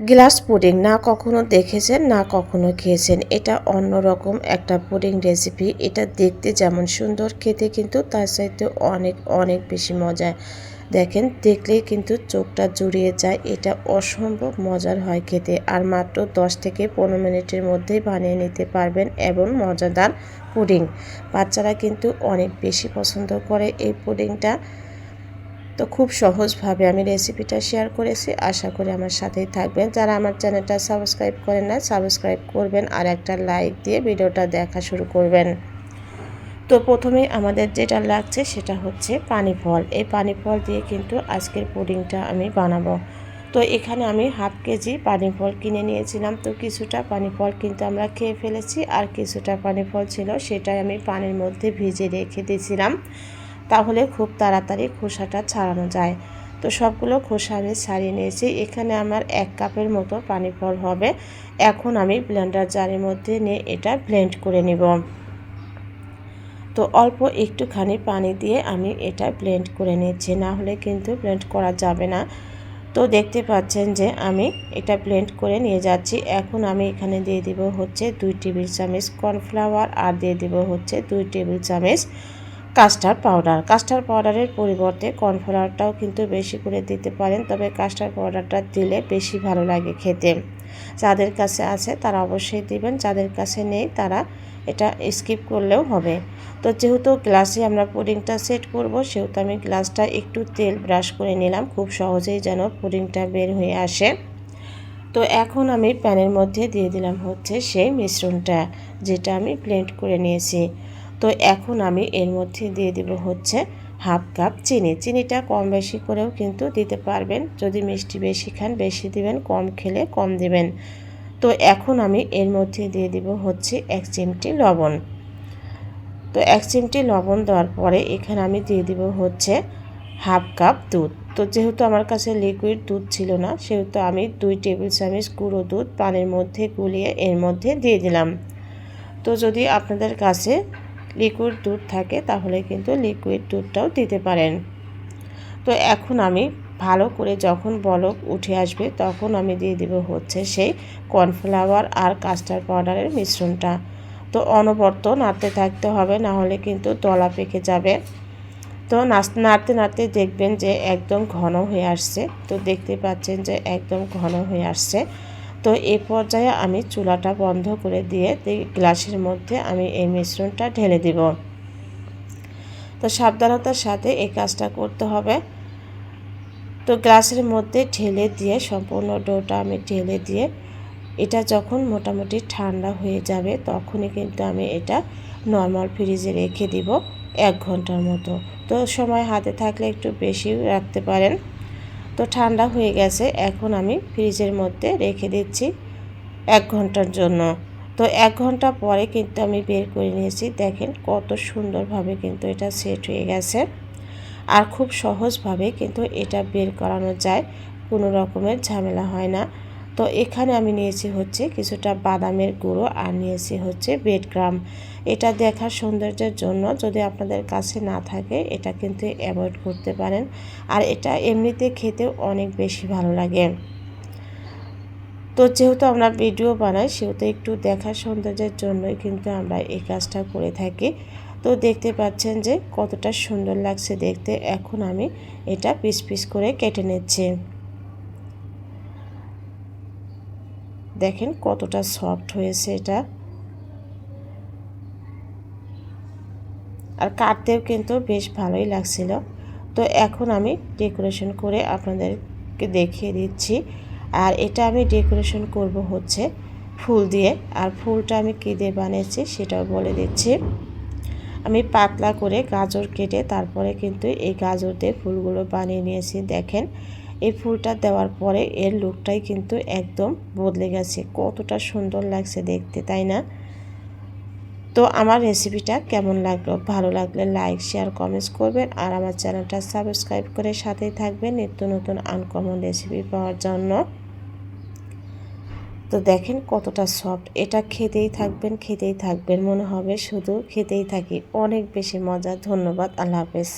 Glass pudding না কখনো দেখেছেন, না কখনো খেয়েছেন। এটা অন্যরকম একটা পুডিং রেসিপি। এটা দেখতে যেমন সুন্দর, খেতে কিন্তু তার সাথে অনেক অনেক বেশি মজা দেখেন, দেখলেই কিন্তু চোখটা জুড়িয়ে যায়। এটা অসম্ভব মজার হয় খেতে। আর মাত্র 10 থেকে পনেরো মিনিটের মধ্যেই বানিয়ে নিতে পারবেন এবং মজাদার পুডিং। বাচ্চারা কিন্তু অনেক বেশি পছন্দ করে এই পুডিংটা। তো খুব সহজভাবে আমি রেসিপিটা শেয়ার করেছি। আশা করি আমার সাথেই থাকবেন। যারা আমার চ্যানেলটা সাবস্ক্রাইব করেন না, সাবস্ক্রাইব করবেন আর একটা লাইক দিয়ে ভিডিওটা দেখা শুরু করবেন। তো প্রথমে আমাদের যেটা লাগছে সেটা হচ্ছে পানি ফল এই পানি ফল দিয়ে কিন্তু আজকের পুডিংটা আমি বানাবো। তো এখানে আমি হাফ কেজি পানি ফল কিনে নিয়েছিলাম। তো কিছুটা পানি ফল কিন্তু আমরা খেয়ে ফেলেছি আর কিছুটা পানি ফল ছিল সেটাই আমি পানির মধ্যে ভিজে রেখে দিয়েছিলাম। তাহলে খুব তাড়াতাড়ি খোসাটা ছাড়ানো যায়। তো সবগুলো খোসা আমি ছাড়িয়ে নিয়েছি। এখানে আমার এক কাপের মতো পানি ফল হবে। এখন আমি ব্লেন্ডার জারের মধ্যে নিয়ে এটা ব্লেন্ড করে নেব। তো অল্প একটুখানি পানি দিয়ে আমি এটা ব্লেন্ড করে নিচ্ছি। না হলে কিন্তু ব্লেন্ড করা যাবে না। তো দেখতে পাচ্ছেন যে আমি এটা ব্লেন্ড করে নিয়ে যাচ্ছি। এখন আমি এখানে দিয়ে দিব হচ্ছে দুই টেবিল চামচ কর্নফ্লাওয়ার আর দিয়ে দিব হচ্ছে দুই টেবিল চামচ কাস্টার্ড পাউডার। কাস্টার্ড পাউডারের পরিবর্তে কর্নফ্লাওয়ারটাও কিন্তু বেশি করে দিতে পারেন, তবে কাস্টার্ড পাউডারটা দিলে বেশি ভালো লাগে খেতে। যাদের কাছে আছে তারা অবশ্যই দিবেন, যাদের কাছে নেই তারা এটা স্কিপ করলেও হবে। তো যেহেতু গ্লাসে আমরা পুডিংটা সেট করব, সেহেতু আমি গ্লাসটা একটু তেল ব্রাশ করে নিলাম, খুব সহজেই যেন পুডিংটা বের হয়ে আসে। তো এখন আমি প্যানের মধ্যে দিয়ে দিলাম হচ্ছে সেই মিশ্রণটা, যেটা আমি ব্লেন্ড করে নিয়েছি। তো এখন আমি এর মধ্যে দিয়ে দেব হচ্ছে হাফ কাপ চিনি। চিনিটা কম বেশি করেও কিন্তু দিতে পারবেন। যদি মিষ্টি বেশি খান, বেশি দিবেন, কম খেলে কম দিবেন। তো এখন আমি এর মধ্যে দিয়ে দিব হচ্ছে এক চিমটি লবণ। তো এক চিমটি লবণ দেওয়ার পরে এখানে আমি দিয়ে দিব হচ্ছে হাফ কাপ দুধ। তো যেহেতু আমার কাছে লিকুইড দুধ ছিল না, সেহেতু আমি দুই টেবিল চামচ গুঁড়ো দুধ পানির মধ্যে গুলিয়ে এর মধ্যে দিয়ে দিলাম। তো যদি আপনাদের কাছে লিকুইড দুধ থাকে, তাহলে কিন্তু লিকুইড দুধটাও দিতে পারেন। তো এখন আমি ভালো করে যখন বলক উঠে আসবে, তখন আমি দিয়ে দিব হচ্ছে সেই কর্নফ্লাওয়ার আর কাস্টার্ড পাউডারের মিশ্রণটা। তো অনবর্ত নাড়তে থাকতে হবে, না হলে কিন্তু দলা পেকে যাবে। তো নাড়তে নাড়তে দেখবেন যে একদম ঘন হয়ে আসছে। তো দেখতে পাচ্ছেন যে একদম ঘন হয়ে আসছে। তো এই পর্যায়ে আমি চুলাটা বন্ধ করে দিয়ে গ্লাসের মধ্যে আমি এই মিশ্রণটা ঢেলে দিব। তো সাবধানতার সাথে এই কাজটা করতে হবে। তো গ্লাসের মধ্যে ঢেলে দিয়ে সম্পূর্ণ ডোটা আমি ঢেলে দিয়ে এটা যখন মোটামুটি ঠান্ডা হয়ে যাবে তখনই কিন্তু আমি এটা নর্মাল ফ্রিজে রেখে দিব এক ঘণ্টার মতো। তো সময় হাতে থাকলে একটু বেশি রাখতে পারেন। তো ঠান্ডা হয়ে গেছে, এখন আমি ফ্রিজের মধ্যে রেখে দিচ্ছি এক ঘণ্টার জন্য। তো এক ঘণ্টা পরে কিন্তু আমি বের করে নিয়েছি, দেখেন কত সুন্দরভাবে কিন্তু এটা সেট হয়ে গেছে। আর খুব সহজভাবে কিন্তু এটা বের করানো যায়, কোনো রকমের ঝামেলা হয় না। তো এখানে আমি নিয়েছি হচ্ছে কিছুটা বাদামের গুঁড়ো আর নিয়েছি হচ্ছে বেডগ্রাম এটা দেখার সৌন্দর্যের জন্য যদি আপনাদের কাছে না থাকে, এটা কিন্তু অ্যাভয়েড করতে পারেন। আর এটা এমনিতে খেতেও অনেক বেশি ভালো লাগে। তো যেহেতু আমরা ভিডিও বানাই, সেহেতু একটু দেখার সৌন্দর্যের জন্যই কিন্তু আমরা এই কাজটা করে থাকি। তো দেখতে পাচ্ছেন যে কতটা সুন্দর লাগছে দেখতে। এখন আমি এটা পিস পিস করে কেটে নিচ্ছি। দেখেন কতটা সফট হয়েছে এটা। আর কাটতেও কিন্তু বেশ ভালোই লাগছিল। তো এখন আমি ডেকোরেশন করে আপনাদেরকে দেখিয়ে দিচ্ছি। আর এটা আমি ডেকোরেশন করব হচ্ছে ফুল দিয়ে। আর ফুলটা আমি কী দিয়ে বানিয়েছি সেটাও বলে দিচ্ছি। আমি পাতলা করে গাজর কেটে তারপরে কিন্তু এই গাজর দিয়ে ফুলগুলো বানিয়ে নিয়েছি। দেখেন এই ফুলটা দেওয়ার পরে এর লুকটাই কিন্তু একদম বদলে গেছে। কতটা সুন্দর লাগছে দেখতে, তাই না? তো আমার রেসিপিটা কেমন লাগল? ভালো লাগলে লাইক শেয়ার কমেন্টস করবেন আর আমার চ্যানেলটা সাবস্ক্রাইব করে সাথেই থাকবেন নিত্য নতুন আনকমন রেসিপি পাওয়ার জন্য। তো দেখেন কতটা সফট এটা খেতেই থাকবেন খেতেই থাকবেন মনে হবে, শুধু খেতেই থাকি। অনেক বেশি মজা, ধন্যবাদ, আল্লাহ হাফেজ।